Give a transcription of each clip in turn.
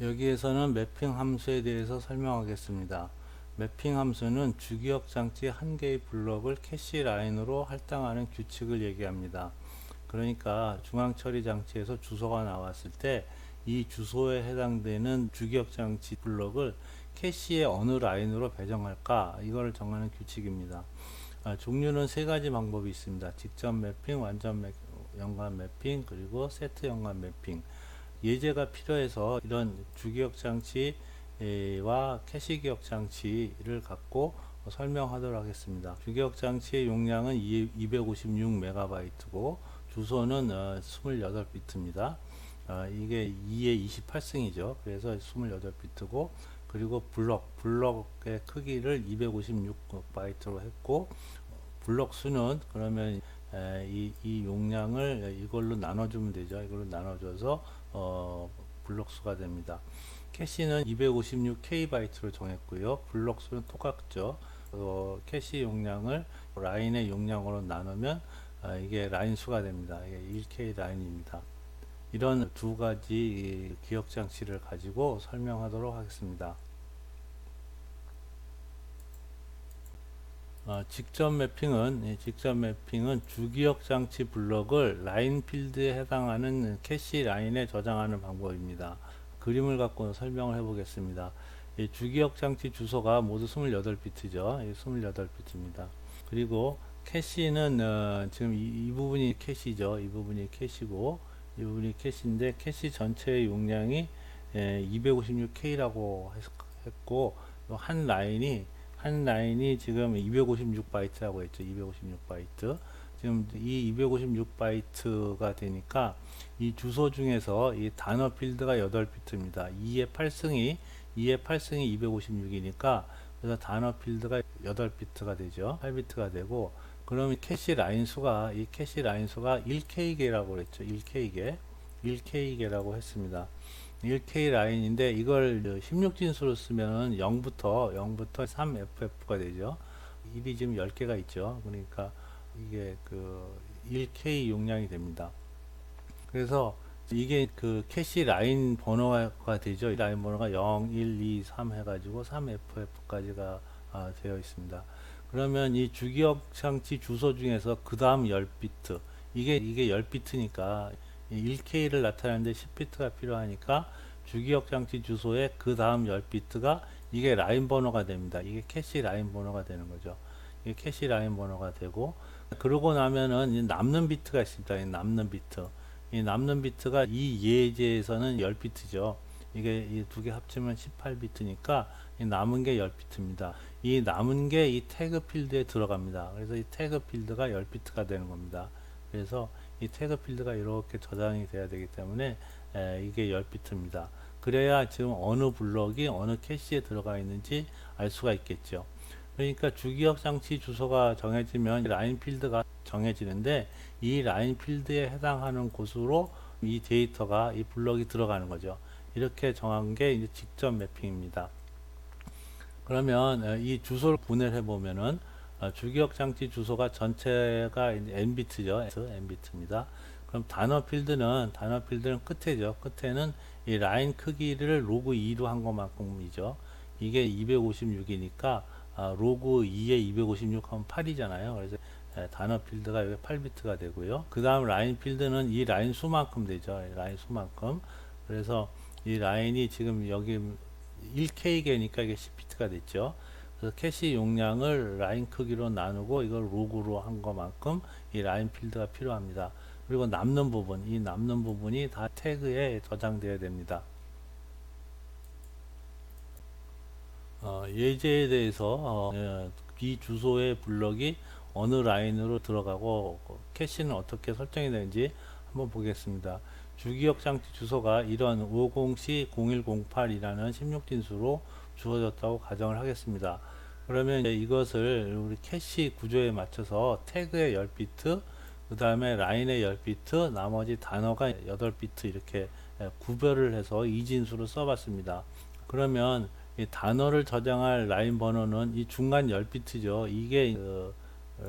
여기에서는 매핑 함수에 대해서 설명하겠습니다. 매핑 함수는 주기억 장치 한 개의 블럭을 캐시 라인으로 할당하는 규칙을 얘기합니다. 그러니까 중앙 처리 장치에서 주소가 나왔을 때 이 주소에 해당되는 주기억 장치 블럭을 캐시의 어느 라인으로 배정할까 이걸 정하는 규칙입니다. 아, 종류는 세 가지 방법이 있습니다. 직접 매핑, 완전 매, 연관 매핑, 그리고 세트 연관 매핑. 예제가 필요해서 이런 주기억 장치와 캐시 기억 장치를 갖고 설명하도록 하겠습니다. 주기억 장치의 용량은 256MB고 주소는 28비트입니다. 어, 이게 2의 28승이죠. 그래서 28비트고 그리고 블럭 블럭의 크기를 256바이트로 했고 블럭 수는 그러면 에, 이, 이 용량을 이걸로 나눠주면 되죠. 이걸로 나눠줘서 어, 블럭 수가 됩니다. 캐시는 256K 바이트로 정했고요. 블럭 수는 똑같죠. 어, 캐시 용량을 라인의 용량으로 나누면 아, 이게 라인 수가 됩니다. 이게 1K 라인입니다. 이런 두 가지 기억 장치를 가지고 설명하도록 하겠습니다. 어, 직접 매핑은 예, 직접 매핑은 주기억 장치 블럭을 라인 필드에 해당하는 캐시 라인에 저장하는 방법입니다. 그림을 갖고 설명을 해보겠습니다. 이 주기억 장치 주소가 모두 28비트죠. 28비트입니다. 그리고 캐시는 어, 지금 이, 이, 부분이 캐시죠. 이 부분이 캐시고 이 부분이 캐시인데 캐시 전체의 용량이 256K라고 했고 한 라인이 한 라인이 지금 256바이트라고 했죠. 256바이트. 지금 이 256바이트가 되니까 이 주소 중에서 이 단어 필드가 8비트입니다. 2의 8승이 2의 8승이 256이니까 그래서 단어 필드가 8비트가 되죠. 8비트가 되고 그러면 캐시 라인 수가 이 캐시 라인 수가 1K개라고 그랬죠. 1K개. 1K개라고 했습니다. 1K 라인인데 이걸 16진수로 쓰면 0부터 0부터 3FF가 되죠. 1이 지금 10개가 있죠. 그러니까 이게 그 1K 용량이 됩니다. 그래서 이게 그 캐시 라인 번호가 되죠. 라인 번호가 0, 1, 2, 3 해가지고 3FF까지가 아, 되어 있습니다. 그러면 이 주기억 장치 주소 중에서 그 다음 10비트 이게 이게 10비트니까 1K를 나타내는데 10비트가 필요하니까 주기억 장치 주소의 그 다음 10비트가 이게 라인 번호가 됩니다. 이게 캐시 라인 번호가 되는 거죠. 이게 캐시 라인 번호가 되고 그러고 나면은 남는 비트가 있습니다. 남는 비트. 이 남는 비트가 이 예제에서는 10비트죠. 이게 이두개 합치면 18비트니까 남은 게 10비트입니다. 이 남은 게 이 태그 필드에 들어갑니다. 그래서 이 태그 필드가 10비트가 되는 겁니다. 그래서 이 태그 필드가 이렇게 저장이 돼야 되기 때문에 에, 이게 10비트입니다. 그래야 지금 어느 블럭이 어느 캐시에 들어가 있는지 알 수가 있겠죠. 그러니까 주기억 장치 주소가 정해지면 라인 필드가 정해지는데 이 라인 필드에 해당하는 곳으로 이 데이터가 이 블럭이 들어가는 거죠. 이렇게 정한 게 이제 직접 매핑입니다. 그러면 이 주소를 분해해 보면은 어, 주기억 장치 주소가 전체가 n비트죠. n비트입니다. 그럼 단어 필드는 단어 필드는 끝에죠. 끝에는 이 라인 크기를 로그 2로 한 것만큼이죠. 이게 256이니까 아, 로그 2에 256 하면 8이잖아요. 그래서 에, 단어 필드가 여기 8비트가 되고요. 그 다음 라인 필드는 이 라인 수만큼 되죠. 라인 수만큼. 그래서 이 라인이 지금 여기 1K개니까 이게 10비트가 됐죠. 그래서 캐시 용량을 라인 크기로 나누고 이걸 로그로 한 것만큼 이 라인 필드가 필요합니다. 그리고 남는 부분, 이 남는 부분이 다 태그에 저장되어야 됩니다. 어, 예제에 대해서 어, 예, 이 주소의 블럭이 어느 라인으로 들어가고 캐시는 어떻게 설정이 되는지 한번 보겠습니다. 주기억 장치 주소가 이런 50C0108이라는 16진수로 주어졌다고 가정을 하겠습니다. 그러면 이것을 우리 캐시 구조에 맞춰서 태그의 10비트, 그 다음에 라인의 10비트, 나머지 단어가 8비트 이렇게 구별을 해서 이진수로 써봤습니다. 그러면 이 단어를 저장할 라인 번호는 이 중간 10비트죠. 이게 그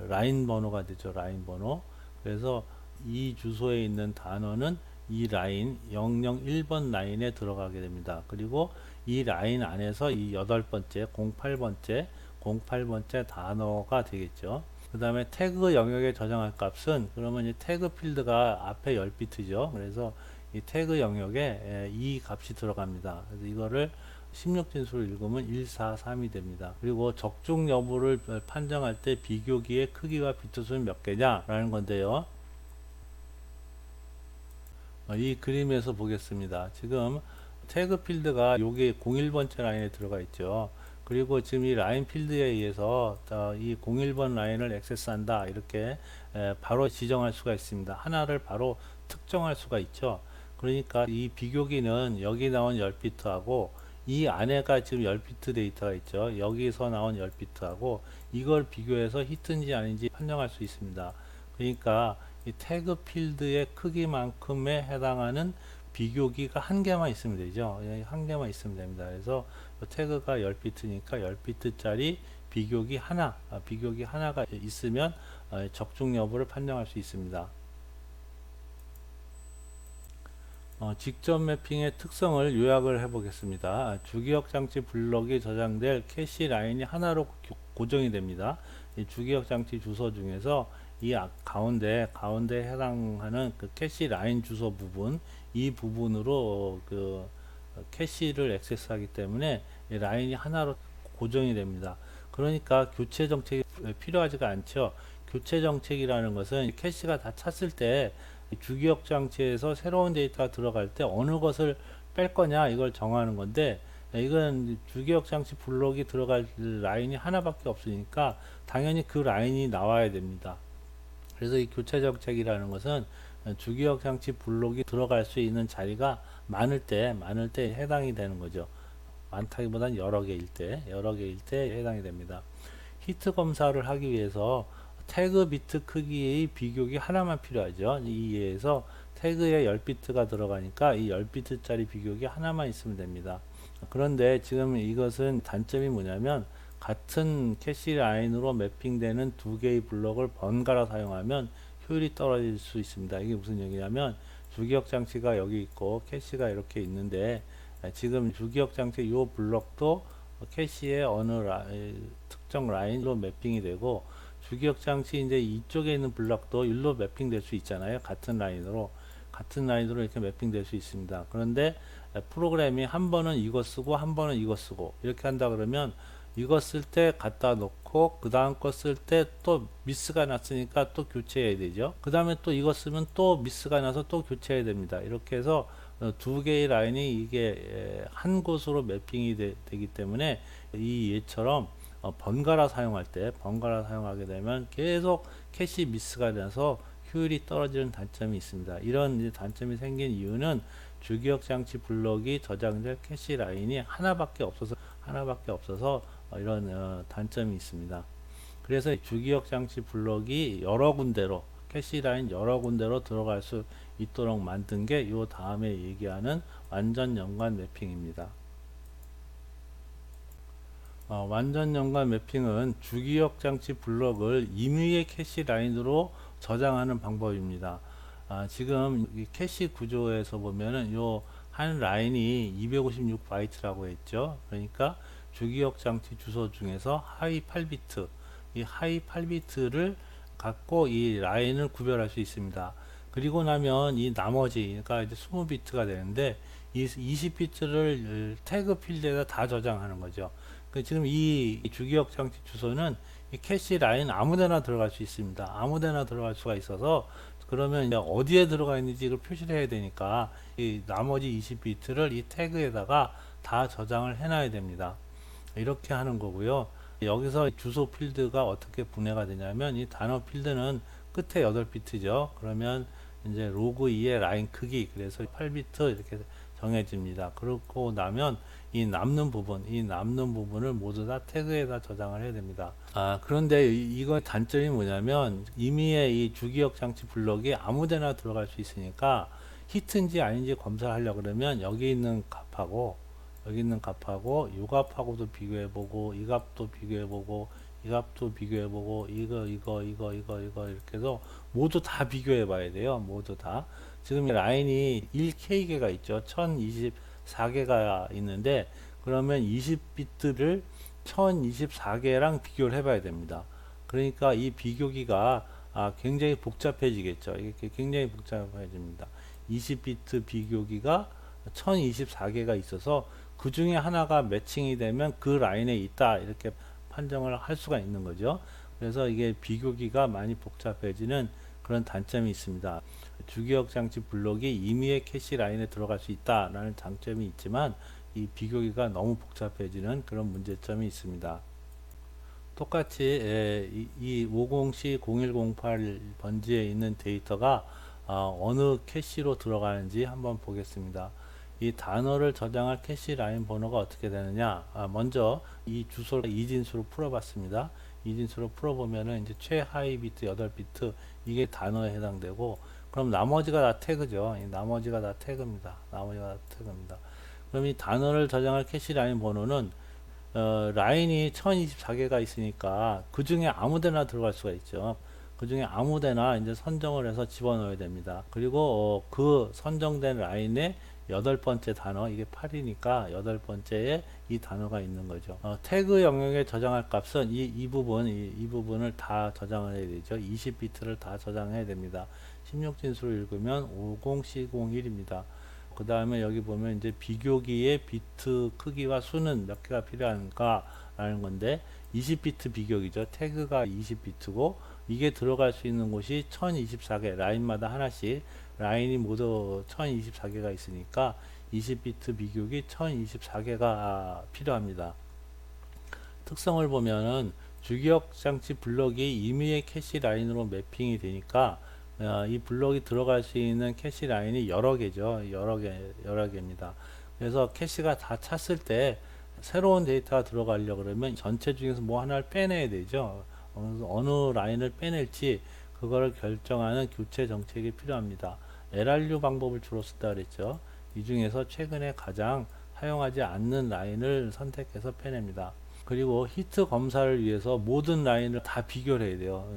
라인 번호가 되죠. 라인 번호. 그래서 이 주소에 있는 단어는 이 라인 001번 라인에 들어가게 됩니다. 그리고 이 라인 안에서 이 여덟 번째 08번째 08번째 단어가 되겠죠. 그 다음에 태그 영역에 저장할 값은 그러면 이 태그 필드가 앞에 10비트죠. 그래서 이 태그 영역에 에, 이 값이 들어갑니다. 그래서 이거를 16진수를 읽으면 143이 됩니다. 그리고 적중 여부를 판정할 때 비교기의 크기와 비트 수는 몇 개냐 라는 건데요. 어, 이 그림에서 보겠습니다. 지금 태그 필드가 여기 01번째 라인에 들어가 있죠. 그리고 지금 이 라인 필드에 의해서 어, 이 01번 라인을 액세스한다 이렇게 에, 바로 지정할 수가 있습니다. 하나를 바로 특정할 수가 있죠. 그러니까 이 비교기는 여기 나온 10비트하고 이 안에가 지금 10비트 데이터가 있죠. 여기서 나온 10비트하고 이걸 비교해서 히트인지 아닌지 판정할 수 있습니다. 그러니까 이 태그 필드의 크기만큼에 해당하는 비교기가 한 개만 있으면 되죠. 예, 한 개만 있으면 됩니다. 그래서 태그가 10비트니까 10비트짜리 비교기 하나, 아, 비교기 하나가 있으면 어, 적중 여부를 판정할 수 있습니다. 어, 직접 매핑의 특성을 요약을 해 보겠습니다. 주기억 장치 블럭이 저장될 캐시 라인이 하나로 고- 고정이 됩니다. 이 주기억 장치 주소 중에서 이 아- 가운데 가운데 해당하는 그 캐시 라인 주소 부분 이 부분으로 그 어, 캐시를 액세스하기 때문에 이 라인이 하나로 고정이 됩니다. 그러니까 교체 정책이 필요하지가 않죠. 교체 정책이라는 것은 캐시가 다 찼을 때 주기억 장치에서 새로운 데이터가 들어갈 때 어느 것을 뺄 거냐 이걸 정하는 건데 이건 주기억 장치 블록이 들어갈 라인이 하나밖에 없으니까 당연히 그 라인이 나와야 됩니다. 그래서 이 교체 정책이라는 것은 주기억 장치 블록이 들어갈 수 있는 자리가 많을 때 많을 때 해당이 되는 거죠. 많다기보다는 여러 개일 때 여러 개일 때 해당이 됩니다. 히트 검사를 하기 위해서 태그 비트 크기의 비교기 하나만 필요하죠. 이에서 태그에 10비트가 들어가니까 이 10비트짜리 비교기 하나만 있으면 됩니다. 그런데 지금 이것은 단점이 뭐냐면 같은 캐시 라인으로 매핑되는 두 개의 블록을 번갈아 사용하면 효율이 떨어질 수 있습니다. 이게 무슨 얘기냐면 주기억 장치가 여기 있고 캐시가 이렇게 있는데 지금 주기억 장치 이 블록도 캐시의 어느 라, 특정 라인으로 매핑이 되고 주기억 장치 이제 이쪽에 있는 블럭도 일로 매핑될 수 있잖아요. 같은 라인으로 같은 라인으로 이렇게 매핑될 수 있습니다. 그런데 프로그램이 한 번은 이거 쓰고 한 번은 이거 쓰고 이렇게 한다 그러면 이거 쓸 때 갖다 놓고 그 다음 거 쓸 때 또 미스가 났으니까 또 교체해야 되죠. 그 다음에 또 이거 쓰면 또 미스가 나서 또 교체해야 됩니다. 이렇게 해서 어, 두 개의 라인이 이게 한 곳으로 매핑이 되, 기 때문에 이 예처럼 어, 번갈아 사용할 때 번갈아 사용하게 되면 계속 캐시 미스가 나서 효율이 떨어지는 단점이 있습니다. 이런 단점이 생긴 이유는 주기억 장치 블록이 저장될 캐시 라인이 하나밖에 없어서 하나밖에 없어서 어, 이런 어, 단점이 있습니다. 그래서 주기억 장치 블록이 여러 군데로 캐시 라인 여러 군데로 들어갈 수 있도록 만든 게 이 다음에 얘기하는 완전 연관 매핑입니다. 어, 완전 연관 매핑은 주기억 장치 블록을 임의의 캐시 라인으로 저장하는 방법입니다. 아, 지금 이 캐시 구조에서 보면은 요 한 라인이 256 바이트라고 했죠. 그러니까 주기억 장치 주소 중에서 하위 8비트, 이 하위 8비트를 갖고 이 라인을 구별할 수 있습니다. 그리고 나면 이 나머지, 그러니까 이제 20비트가 되는데 이 20비트를 태그 필드에다 다 저장하는 거죠. 그 지금 이 주기억 장치 주소는 이 캐시 라인 아무데나 들어갈 수 있습니다. 아무데나 들어갈 수가 있어서 그러면 이제 어디에 들어가 있는지 이걸 표시를 해야 되니까 이 나머지 20비트를 이 태그에다가 다 저장을 해놔야 됩니다. 이렇게 하는 거고요. 여기서 주소 필드가 어떻게 분해가 되냐면 이 단어 필드는 끝에 8비트죠. 그러면 이제 로그 2의 라인 크기 그래서 8비트 이렇게 정해집니다. 그렇고 나면 이 남는 부분, 이 남는 부분을 모두 다 태그에다 저장을 해야 됩니다. 아, 그런데 이, 이거 단점이 뭐냐면 이미의 이 주기억 장치 블록이 아무데나 들어갈 수 있으니까 히트인지 아닌지 검사하려 그러면 여기 있는 값하고 여기 있는 값하고 이 값하고도 비교해 보고 이 값도 비교해 보고 이 값도 비교해 보고 이거 이거 이거 이거 이거 이렇게 해서 모두 다 비교해 봐야 돼요. 모두 다. 지금 이 라인이 1K개가 있죠. 1024개가 있는데 그러면 20비트를 1024개랑 비교를 해봐야 됩니다. 그러니까 이 비교기가 아, 굉장히 복잡해지겠죠. 이게 굉장히 복잡해집니다. 20비트 비교기가 1024개가 있어서 그 중에 하나가 매칭이 되면 그 라인에 있다 이렇게 판정을 할 수가 있는 거죠. 그래서 이게 비교기가 많이 복잡해지는 그런 단점이 있습니다. 주기억 장치 블록이 임의의 캐시 라인에 들어갈 수 있다라는 장점이 있지만 이 비교기가 너무 복잡해지는 그런 문제점이 있습니다. 똑같이 에, 이, 이 50C 0108 번지에 있는 데이터가 어, 느 캐시로 들어가는지 한번 보겠습니다. 이 단어를 저장할 캐시 라인 번호가 어떻게 되느냐? 아, 먼저 이 주소를 이진수로 풀어봤습니다. 이진수로 풀어보면은 이제 최하위 비트 8비트 이게 단어에 해당되고 그럼 나머지가 다 태그죠. 이 나머지가 다 태그입니다. 나머지가 다 태그입니다. 그럼 이 단어를 저장할 캐시 라인 번호는 어, 라인이 1024개가 있으니까 그 중에 아무데나 들어갈 수가 있죠. 그 중에 아무데나 이제 선정을 해서 집어넣어야 됩니다. 그리고 어, 그 선정된 라인에 여덟 번째 단어 이게 8이니까 여덟 번째에 이 단어가 있는 거죠. 어, 태그 영역에 저장할 값은 이, 이 부분 이, 이 부분을 다 저장을 해야 되죠. 20비트를 다 저장해야 됩니다. 16진수로 읽으면 50C01입니다. 그 다음에 여기 보면 이제 비교기의 비트 크기와 수는 몇 개가 필요한가 라는 건데 20비트 비교기죠. 태그가 20비트고 이게 들어갈 수 있는 곳이 1024개 라인마다 하나씩 라인이 모두 1024개가 있으니까 20비트 비교기 1024개가 필요합니다. 특성을 보면은 주기억 장치 블럭이 임의의 캐시 라인으로 매핑이 되니까 어, 이 블럭이 들어갈 수 있는 캐시 라인이 여러 개죠. 여러 개, 여러 개입니다. 그래서 캐시가 다 찼을 때 새로운 데이터가 들어가려고 그러면 전체 중에서 뭐 하나를 빼내야 되죠. 어느 라인을 빼낼지 그거를 결정하는 교체 정책이 필요합니다. LRU 방법을 주로 쓴다 그랬죠. 이 중에서 최근에 가장 사용하지 않는 라인을 선택해서 빼냅니다. 그리고 히트 검사를 위해서 모든 라인을 다 비교를 해야 돼요.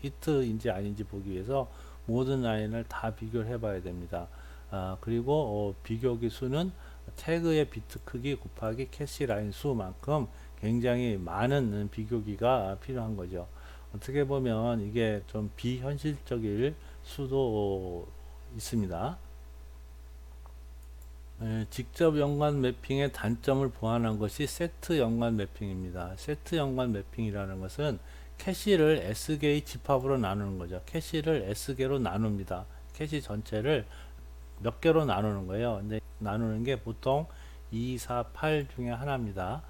히트인지 아닌지 보기 위해서 모든 라인을 다 비교를 해봐야 됩니다. 아, 그리고 어, 비교기 수는 태그의 비트 크기 곱하기 캐시 라인 수만큼 굉장히 많은 비교기가 필요한 거죠. 어떻게 보면 이게 좀 비현실적일 수도 있습니다. 예, 직접 연관 매핑의 단점을 보완한 것이 세트 연관 매핑입니다. 세트 연관 매핑이라는 것은 캐시를 S개의 집합으로 나누는 거죠. 캐시를 S개로 나눕니다. 캐시 전체를 몇 개로 나누는 거예요. 근데 나누는 게 보통 2, 4, 8 중에 하나입니다.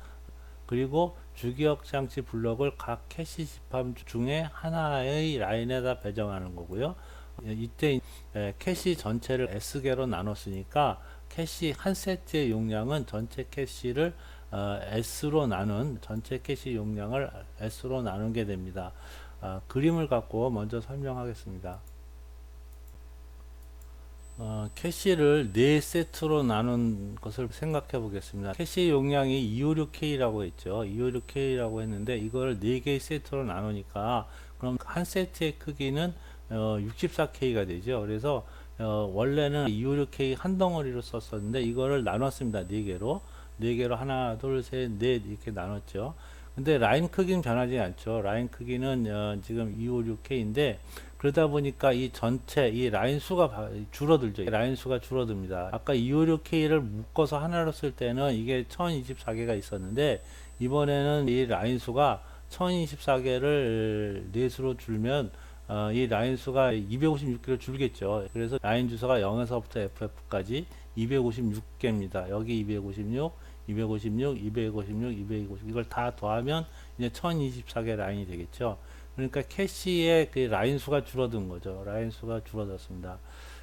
그리고 주기억 장치 블록을 각 캐시 집합 중에 하나의 라인에다 배정하는 거고요. 이때 캐시 전체를 S개로 나눴으니까 캐시 한 세트의 용량은 전체 캐시를 어, S로 나눈 전체 캐시 용량을 S로 나누게 됩니다. 어, 그림을 갖고 먼저 설명하겠습니다. 어, 캐시를 4세트로 나눈 것을 생각해 보겠습니다. 캐시 용량이 256K라고 했죠. 256K라고 했는데 이걸 4개의 세트로 나누니까 그럼 한 세트의 크기는 어, 64K가 되죠. 그래서 어, 원래는 256K 한 덩어리로 썼었는데 이거를 나눴습니다. 4개로. 4개로 하나, 둘, 셋, 넷 이렇게 나눴죠. 근데 라인 크기는 변하지 않죠. 라인 크기는 어, 지금 256K인데 그러다 보니까 이 전체 이 라인 수가 줄어들죠. 라인 수가 줄어듭니다. 아까 256K를 묶어서 하나로 쓸 때는 이게 1024개가 있었는데 이번에는 이 라인 수가 1024개를 넷으로 줄면 어, 이 라인 수가 256개로 줄겠죠. 그래서 라인 주소가 0에서부터 FF까지 256개입니다. 여기 256, 256, 256, 256 이걸 다 더하면 이제 1024개 라인이 되겠죠. 그러니까 캐시의 그 라인 수가 줄어든 거죠. 라인 수가 줄어들었습니다.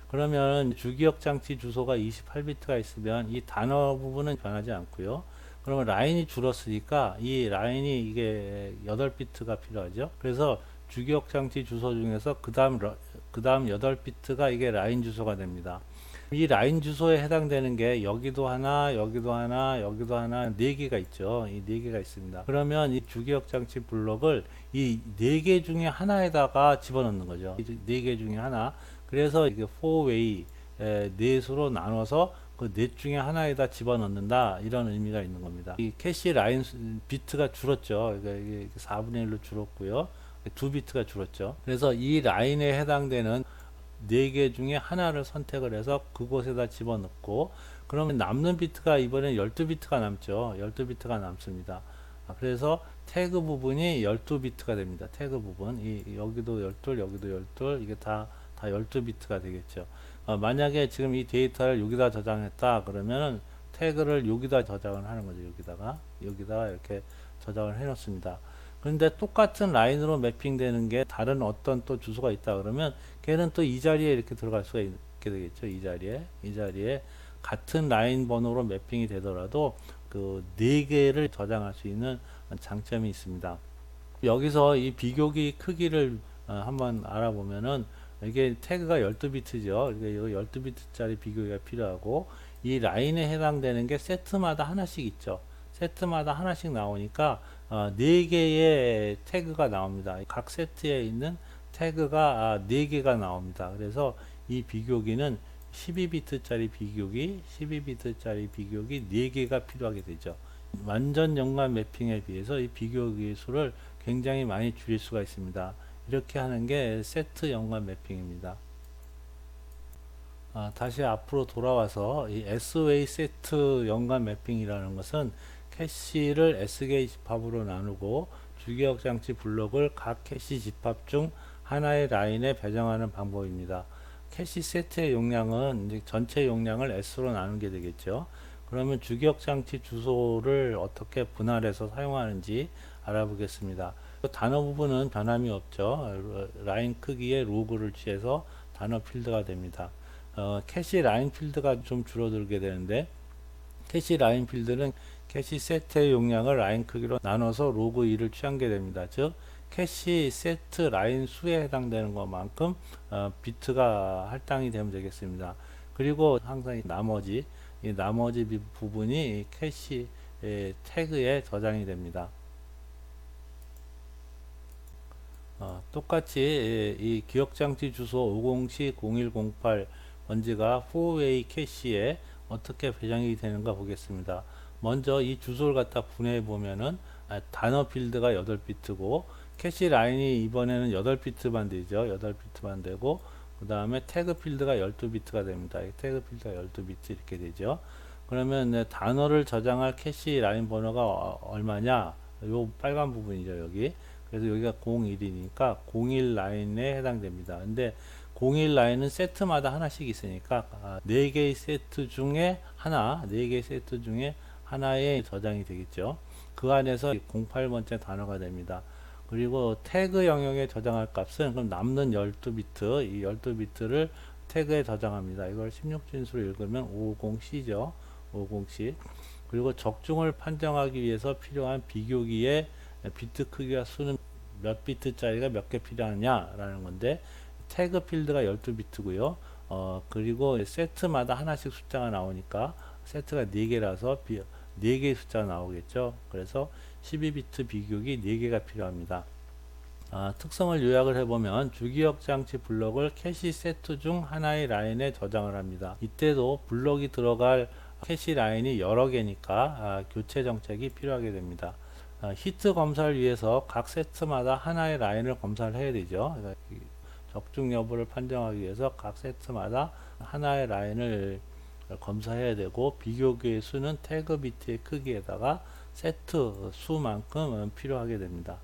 그러면 주기억 장치 주소가 28비트가 있으면 이 단어 부분은 변하지 않고요. 그러면 라인이 줄었으니까 이 라인이 이게 8비트가 필요하죠. 그래서 주기억 장치 주소 중에서 그 다음 그 다음 8비트가 이게 라인 주소가 됩니다. 이 라인 주소에 해당되는 게 여기도 하나, 여기도 하나, 여기도 하나 네 개가 있죠. 이 네 개가 있습니다. 그러면 이 주기억 장치 블록을 이 네 개 중에 하나에다가 집어넣는 거죠. 네 개 중에 하나. 그래서 이게 4way 에, 넷으로 나눠서 그 넷 중에 하나에다 집어넣는다 이런 의미가 있는 겁니다. 이 캐시 라인 수- 비트가 줄었죠. 그러니까 이게 4분의 1로 줄었고요. 두 비트가 줄었죠. 그래서 이 라인에 해당되는 네 개 중에 하나를 선택을 해서 그곳에다 집어넣고 그러면 남는 비트가 이번엔 12비트가 남죠. 12비트가 남습니다. 아, 그래서 태그 부분이 12비트가 됩니다. 태그 부분. 이 여기도 12, 여기도 12, 이게 다 다 12비트가 되겠죠. 어, 만약에 지금 이 데이터를 여기다 저장했다 그러면은 태그를 여기다 저장을 하는 거죠. 여기다가 여기다가 이렇게 저장을 해 놓습니다. 그런데 똑같은 라인으로 매핑되는 게 다른 어떤 또 주소가 있다 그러면 걔는 또 이 자리에 이렇게 들어갈 수가 있게 되겠죠. 이 자리에 이 자리에 같은 라인 번호로 매핑이 되더라도 그 네 개를 저장할 수 있는 장점이 있습니다. 여기서 이 비교기 크기를 어, 한번 알아보면은 이게 태그가 12비트죠. 이게 12비트짜리 비교기가 필요하고 이 라인에 해당되는 게 세트마다 하나씩 있죠. 세트마다 하나씩 나오니까 어, 4개의 태그가 나옵니다. 각 세트에 있는 태그가 아, 4개가 나옵니다. 그래서 이 비교기는 12비트짜리 비교기, 12비트짜리 비교기 4개가 필요하게 되죠. 완전 연관 매핑에 비해서 이 비교기의 수를 굉장히 많이 줄일 수가 있습니다. 이렇게 하는 게 세트 연관 매핑입니다. 아, 다시 앞으로 돌아와서 이 SOA 세트 연관 매핑이라는 것은 캐시를 S개의 집합으로 나누고 주기억 장치 블록을 각 캐시 집합 중 하나의 라인에 배정하는 방법입니다. 캐시 세트의 용량은 전체 용량을 S로 나누게 되겠죠. 그러면 주기억 장치 주소를 어떻게 분할해서 사용하는지 알아보겠습니다. 그 단어 부분은 변함이 없죠. 라인 크기의 로그를 취해서 단어 필드가 됩니다. 어, 캐시 라인 필드가 좀 줄어들게 되는데 캐시 라인 필드는 캐시 세트의 용량을 라인 크기로 나눠서 로그 2를 취하게 됩니다. 즉 캐시 세트 라인 수에 해당되는 것만큼 어, 비트가 할당이 되면 되겠습니다. 그리고 항상 이 나머지 이 나머지 비- 부분이 이 캐시 의 태그에 저장이 됩니다. 어, 똑같이 예, 이 기억장치 주소 504 0108 번지가 4웨이 캐시에 어떻게 배정이 되는가 보겠습니다. 먼저 이 주소를 갖다 분해해 보면은 아, 단어 필드가 8비트고 캐시 라인이 이번에는 8비트만 되죠. 8비트만 되고 그 다음에 태그 필드가 12비트가 됩니다. 이 태그 필드가 12비트 이렇게 되죠. 그러면 네, 단어를 저장할 캐시 라인 번호가 어- 얼마냐? 요 빨간 부분이죠, 여기. 그래서 여기가 01이니까 01 라인에 해당됩니다. 근데 01 라인은 세트마다 하나씩 있으니까 아, 4개의 세트 중에 하나, 4개의 세트 중에 하나에 저장이 되겠죠. 그 안에서 08번째 단어가 됩니다. 그리고 태그 영역에 저장할 값은 그럼 남는 12비트, 이 12비트를 태그에 저장합니다. 이걸 16진수로 읽으면 550C죠. 550C. 그리고 적중을 판정하기 위해서 필요한 비교기의 비트 크기와 수는 몇 비트짜리가 몇 개 필요하냐라는 건데 태그 필드가 12비트고요. 어, 그리고 세트마다 하나씩 숫자가 나오니까 세트가 4개라서 비, 4개의 숫자가 나오겠죠. 그래서 12비트 비교기 4개가 필요합니다. 아, 특성을 요약을 해보면 주기억 장치 블럭을 캐시 세트 중 하나의 라인에 저장을 합니다. 이때도 블럭이 들어갈 캐시 라인이 여러 개니까 아, 교체 정책이 필요하게 됩니다. 아, 히트 검사를 위해서 각 세트마다 하나의 라인을 검사를 해야 되죠. 적중 여부를 판정하기 위해서 각 세트마다 하나의 라인을 검사해야 되고 비교기의 수는 태그 비트의 크기에다가 세트 수만큼 필요하게 됩니다.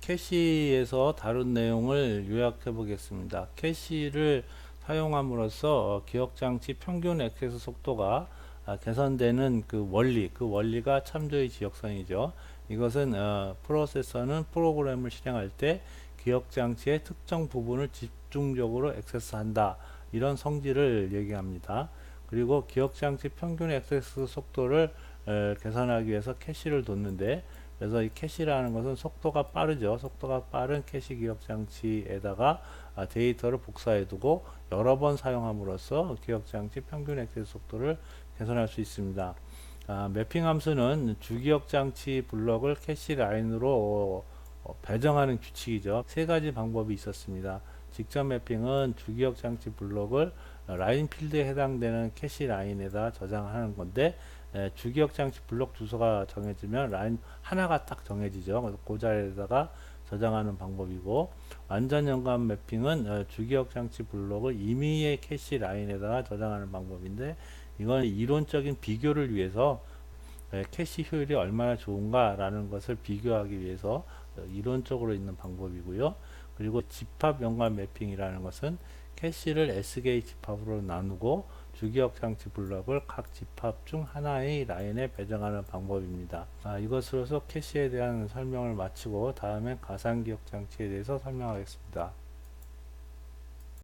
캐시에서 다룬 내용을 요약해 보겠습니다. 캐시를 사용함으로써 어, 기억장치 평균 액세스 속도가 아, 개선되는 그 원리, 그 원리가 참조의 지역선이죠. 이것은 어, 프로세서는 프로그램을 실행할 때 기억 장치의 특정 부분을 집중적으로 액세스한다. 이런 성질을 얘기합니다. 그리고 기억 장치 평균 액세스 속도를 에, 개선하기 위해서 캐시를 뒀는데 그래서 이 캐시라는 것은 속도가 빠르죠. 속도가 빠른 캐시 기억 장치에다가 아, 데이터를 복사해 두고 여러 번 사용함으로써 기억 장치 평균 액세스 속도를 개선할 수 있습니다. 아, 매핑 함수는 주기억 장치 블럭을 캐시 라인으로 어, 배정하는 규칙이죠. 세 가지 방법이 있었습니다. 직접 매핑은 주기억 장치 블록을 라인 필드에 해당되는 캐시 라인에다 저장하는 건데 에, 주기억 장치 블록 주소가 정해지면 라인 하나가 딱 정해지죠. 그래서 그 자리에다가 저장하는 방법이고 완전 연관 매핑은 어, 주기억 장치 블록을 임의의 캐시 라인에다가 저장하는 방법인데 이건 이론적인 비교를 위해서 에, 캐시 효율이 얼마나 좋은가라는 것을 비교하기 위해서 어, 이론적으로 있는 방법이고요. 그리고 집합 연관 매핑이라는 것은 캐시를 S개의 집합으로 나누고 주기억 장치 블록을 각 집합 중 하나의 라인에 배정하는 방법입니다. 아, 이것으로서 캐시에 대한 설명을 마치고 다음엔 가상 기억 장치에 대해서 설명하겠습니다.